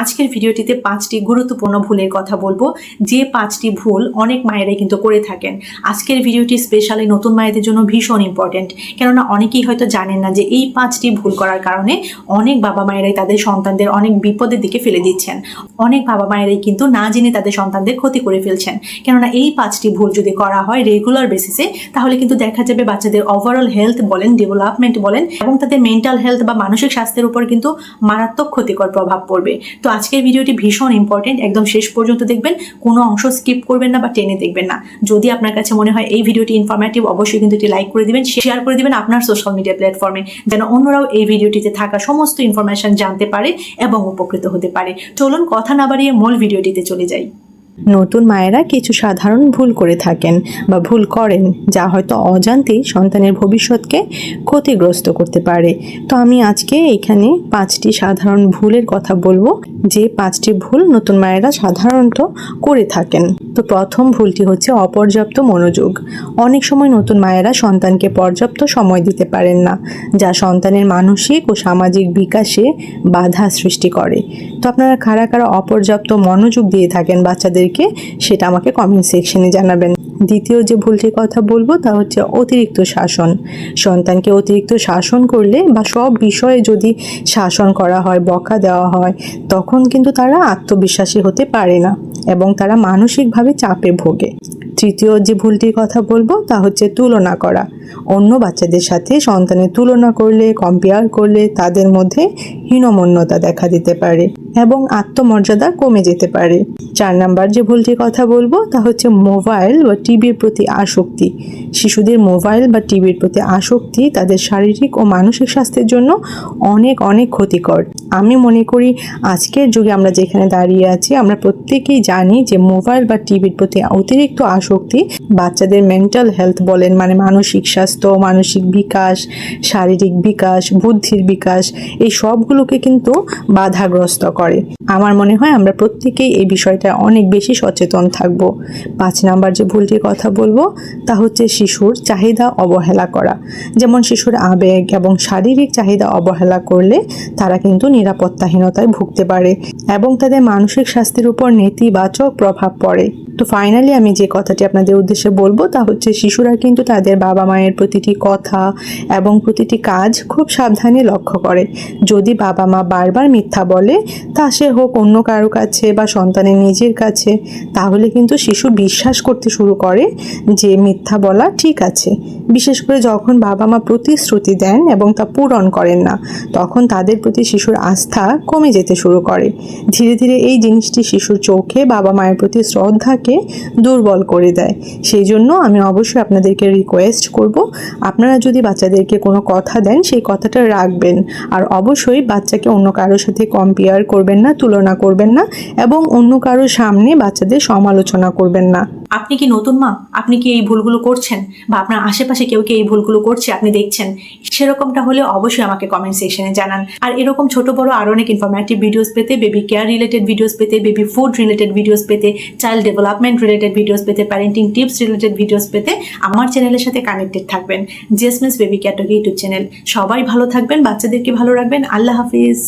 আজকের ভিডিওটিতে পাঁচটি গুরুত্বপূর্ণ ভুলের কথা বলব। যে পাঁচটি ভুল অনেক মায়েরাই কিন্তু করে থাকেন। আজকের ভিডিওটি স্পেশালি নতুন মায়েদের জন্য ভীষণ ইম্পর্টেন্ট কেননা অনেকেই হয়তো জানেন না যে এই পাঁচটি ভুল করার কারণে অনেক বাবা মায়েরাই তাদের সন্তানদের অনেক বিপদের দিকে ফেলে দিচ্ছেন। অনেক বাবা মায়েরাই কিন্তু না জেনে তাদের সন্তানদের ক্ষতি করে ফেলছেন। কেননা এই পাঁচটি ভুল যদি করা হয় রেগুলার বেসিসে তাহলে কিন্তু দেখা যাবে বাচ্চাদের ওভারঅল হেলথ বলেন ডেভেলপমেন্ট বলেন, এবং তাদের মেন্টাল হেলথ বা মানসিক স্বাস্থ্যের উপর কিন্তু মারাত্মক ক্ষতিকর প্রভাব পড়বে। তো আজকের ভিডিওটি ভীষণ ইম্পর্টেন্ট একদম শেষ পর্যন্ত দেখবেন, কোনো অংশ স্কিপ করবেন না বা টেনে দেখবেন না। যদি আপনার কাছে মনে হয় এই ভিডিওটি ইনফরমেটিভ অবশ্যই কিন্তু এটি লাইক করে দিবেন শেয়ার করে দিবেন আপনার সোশ্যাল মিডিয়া প্ল্যাটফর্মে যেন অন্যরাও এই ভিডিওটিতে থাকা সমস্ত ইনফরমেশন জানতে পারে এবং উপকৃত হতে পারে। চলুন কথা না বাড়িয়ে মূল ভিডিওটিতে চলে যাই। নতুন মায়েরা কিছু সাধারণ ভুল করে থাকেন বা ভুল করেন, যা হয়তো অজান্তেই সন্তানের ভবিষ্যৎকে ক্ষতিগ্রস্ত করতে পারে। তো আমি আজকে এখানে পাঁচটি সাধারণ ভুলের কথা বলব, যে পাঁচটি ভুল নতুন মায়েরা সাধারণত করে থাকেন। তো প্রথম ভুলটি হচ্ছে অপর্যাপ্ত মনোযোগ। অনেক সময় নতুন মায়েরা সন্তানকে পর্যাপ্ত সময় দিতে পারেন না, যা সন্তানের মানসিক ও সামাজিক বিকাশে বাধা সৃষ্টি করে। তো আপনারা কারা কারা অপর্যাপ্ত মনোযোগ দিয়ে থাকেন বাচ্চাদেরকে সেটা আমাকে কমেন্ট সেকশনে জানাবেন। দ্বিতীয় যে ভুলটির কথা বলব তা হচ্ছে অতিরিক্ত শাসন। সন্তানকে অতিরিক্ত শাসন করলে বা সব বিষয়ে যদি শাসন করা হয়, বকা দেওয়া হয়, তখন কিন্তু তারা আত্মবিশ্বাসী হতে পারে না এবং তারা মানসিকভাবে চাপে ভোগে। তৃতীয় যে ভুলটির কথা বলব তা হচ্ছে তুলনা করা। অন্য বাচ্চাদের সাথে সন্তানের তুলনা করলে কম্পেয়ার করলে তাদের মধ্যে হীনমন্যতা দেখা দিতে পারে। এবং আত্মমর্যাদা কমে যেতে পারে। চার নাম্বার যে ভুলটির কথা বলব, তা হচ্ছে মোবাইল বা টিভির প্রতি আসক্তি। শিশুদের মোবাইল বা টিভির প্রতি আসক্তি তাদের শারীরিক ও মানসিক স্বাস্থ্যের জন্য অনেক অনেক ক্ষতিকর। আমি মনে করি আজকের যুগে আমরা যেখানে দাঁড়িয়ে আছি, আমরা প্রত্যেকেই জানি যে মোবাইল বা টিভির প্রতি অতিরিক্ত আসক্তি বাচ্চাদের মেন্টাল হেলথ বলেন মানে মানসিক স্বাস্থ্য, মানসিক বিকাশ, শারীরিক বিকাশ, বুদ্ধির বিকাশ, এই সবগুলোকে কিন্তু বাধাগ্রস্ত করে। আমার মনে হয় আমরা প্রত্যেকেই এই বিষয়টা অনেক বেশি সচেতন থাকব। পাঁচ নাম্বার যে ভুলটির কথা বলব, তা হচ্ছে শিশুর চাহিদা অবহেলা করা। যেমন শিশুর আবেগ এবং শারীরিক চাহিদা অবহেলা করলে তারা কিন্তু নিরাপত্তাহীনতায় ভুগতে পারে এবং তাদের মানসিক স্বাস্থ্যের উপর নেতিবাচক প্রভাব পড়ে। তো ফাইনালি আমি যে কথাটি আপনাদের উদ্দেশ্যে বলব তা হচ্ছে শিশুরা কিন্তু তাদের বাবা মায়ের প্রতিটি কথা এবং প্রতিটি কাজ খুব সাবধানে লক্ষ্য করে। যদি বাবা মা বারবার মিথ্যা বলে, তা সে হোক অন্য কারও কাছে বা সন্তানের নিজের কাছে, তাহলে কিন্তু শিশু বিশ্বাস করতে শুরু করে যে মিথ্যা বলা ঠিক আছে। বিশেষ করে যখন বাবা মা প্রতিশ্রুতি দেন এবং তা পূরণ করেন না, তখন তাদের প্রতি শিশুর আস্থা কমে যেতে শুরু করে। ধীরে ধীরে এই জিনিসটি শিশুর চোখে বাবা মায়ের প্রতি শ্রদ্ধাকে দুর্বল করে দেয়। সেই জন্য আমি অবশ্যই আপনাদেরকে রিকোয়েস্ট করব। আপনারা যদি বাচ্চাদেরকে কোনো কথা দেন, সেই কথাটা রাখবেন। আর অবশ্যই বাচ্চাকে অন্য কারোর সাথে কম্পেয়ার করবেন না, তুলনা করবেন না এবং অন্য কারোর সামনে বাচ্চাদের সমালোচনা করবেন না। আপনি কি নতুন মা? আপনি কি এই ভুলগুলো করছেন? বা আপনার আশেপাশে কেউ কি এই ভুলগুলো করছে? আপনি দেখছেন? সেরকমটা হলে অবশ্যই আমাকে কমেন্ট সেকশনে জানান। আর এরকম ছোট, বড় আরও অনেক ইনফরমেটিভ ভিডিওস পেতে বেবি কেয়ার রিলেটেড ভিডিওস পেতে বেবি ফুড রিলেটেড ভিডিওস পেতে চাইল্ড ডেভেলপমেন্ট রিলেটেড ভিডিওস পেতে প্যারেন্টিং টিপস রিলেটেড ভিডিওস পেতে আমার চ্যানেলের সাথে কানেক্টেড থাকবেন। জেসমিস বেবি ক্যাটক ইউটিউব চ্যানেল সবাই ভালো থাকবেন, বাচ্চাদেরকে ভালো রাখবেন। আল্লাহ হাফিজ।